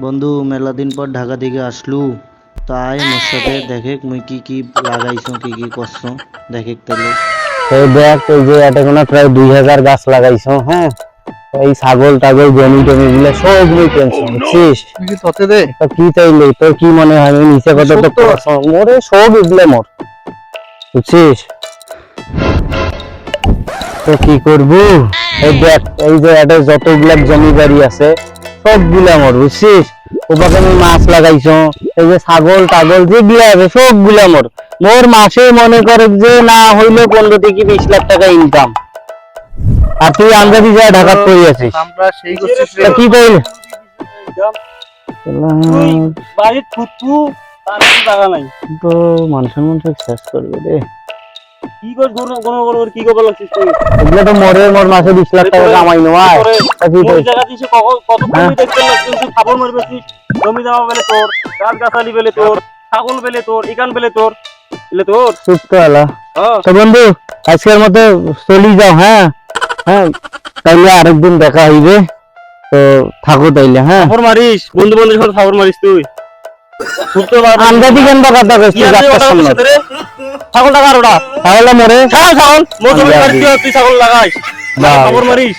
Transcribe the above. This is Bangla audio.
বন্ধু মেলা দিন পর ঢাকা থেকে আসলু। তাই মোর সাথে দেখে মুই কি কি লাগাইছো কি কি করছ দেখে তাহলে এই দেখ এই যে এটা কোনো প্রায় দুই হাজার গাছ লাগাইছো হ্যাঁ? এই ছাগল টাগল জমি টমি গুলো সব মুই কিনছি বুঝছিস? কি ততে দে? তো কি চাইলে তোর কি মনে হয় আমি নিচে কথা তো মোরে সব এগুলো মোর বুঝছিস? তো কি করব? এই দেখ এই যে এটা যতগুলা জমি বাড়ি আছে সবগুলা মোর বুঝছিস? ওপাকে আমি মাছ লাগাইছো এই যে ছাগল টাগল যেগুলা আছে সবগুলা মোর। মোর মাসে মনে করে যে না হইলে পনেরো থেকে বিশ লাখ টাকা ইনকাম আর তুই আন্দাজি যায় ঢাকা করে আছিস। কি কইল? বাড়ির নাই। তো মানুষ মানুষ শেষ করবে রে। কি কর গরু গরু গরু কি করবার লাগছিস তুই? এগুলো তো মরে মোর মাসে বিশ লাখ টাকা কামাই নেওয়ায়। তোরে ওই জায়গা দিছে কত কত হ্যাঁ। দেখতে লাগছিস তুই খাবার মারবে তুই জমি জমা বেলে তোর গাছ গাছালি বেলে তোর ছাগল বেলে তোর ইকান বেলে তোর বেলে তোর। চুপ হ্যাঁ তো বন্ধু আজকের মতো চলি যাও হ্যাঁ? হ্যাঁ? তাইলে আরেকদিন দেখা হইবে। তো থাকো তাইলে হ্যাঁ? খবর মারিস বন্ধু বন্ধুর সাথে খবর মারিস তুই। খুব তো কেন বা কথা কইছিস কি আছে যাত্রার সামনে? ছাগল টাকা আর ওটা? তাহলে মরে ছাগল। ছাগল। মোর তুই ছাগল লাগাইস খবর মারিস?